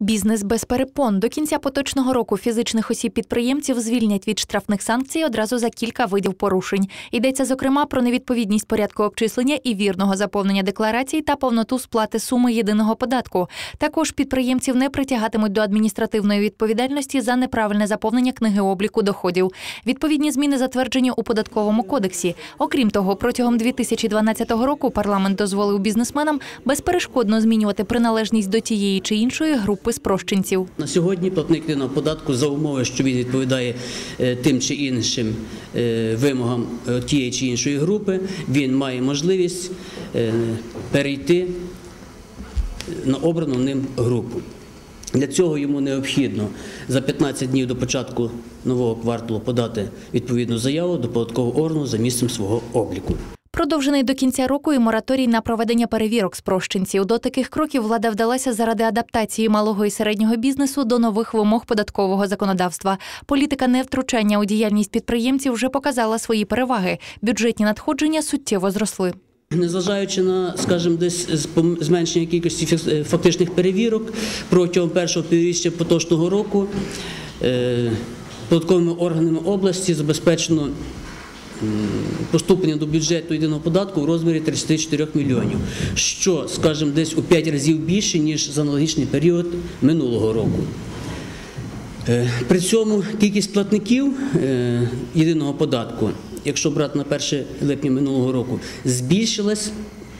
Бізнес без перепон до кінця поточного року фізичних осіб-підприємців звільнять від штрафних санкцій одразу за кілька видів порушень. Йдеться зокрема про невідповідність порядку обчислення і вірного заповнення декларацій та повноту сплати суми єдиного податку. Також підприємців не притягатимуть до адміністративної відповідальності за неправильне заповнення книги обліку доходів. Відповідні зміни затверджені у податковому кодексі. Окрім того, протягом 2012 року парламент дозволив бізнесменам безперешкодно змінювати приналежність до тієї чи іншої групи спрощенців. На сьогодні платник єдиного податку за умови, що він відповідає е, тим чи іншим е, вимогам е, тієї чи іншої групи, він має можливість перейти на обрану ним групу. Для цього йому необхідно за 15 днів до початку нового кварталу подати відповідну заяву до податкового органу за місцем свого обліку. Продовжений до кінця року і мораторій на проведення перевірок спрощенців. До таких кроків влада вдалася заради адаптації малого і середнього бізнесу до нових вимог податкового законодавства. Політика невтручання у діяльність підприємців вже показала свої переваги. Бюджетні надходження суттєво зросли. Незважаючи на, скажімо, десь зменшення кількості е, фактичних перевірок протягом першого півріччя поточного року е, податковими органами області забезпечено поступлення до бюджету єдиного податку в розмірі 34 мільйонів, що, скажімо, десь у 5 разів більше, ніж за аналогічний період минулого року. Е, При цьому кількість платників е, єдиного податку, якщо брати на 1 липня минулого року, збільшилась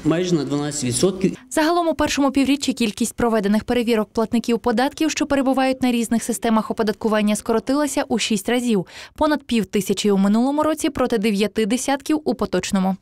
майже на 12%. Загалом у першому півріччі кількість проведених перевірок платників податків, що перебувають на різних системах оподаткування, скоротилася у шість разів. Понад пів тисячі у минулому році проти дев'яти десятків у поточному.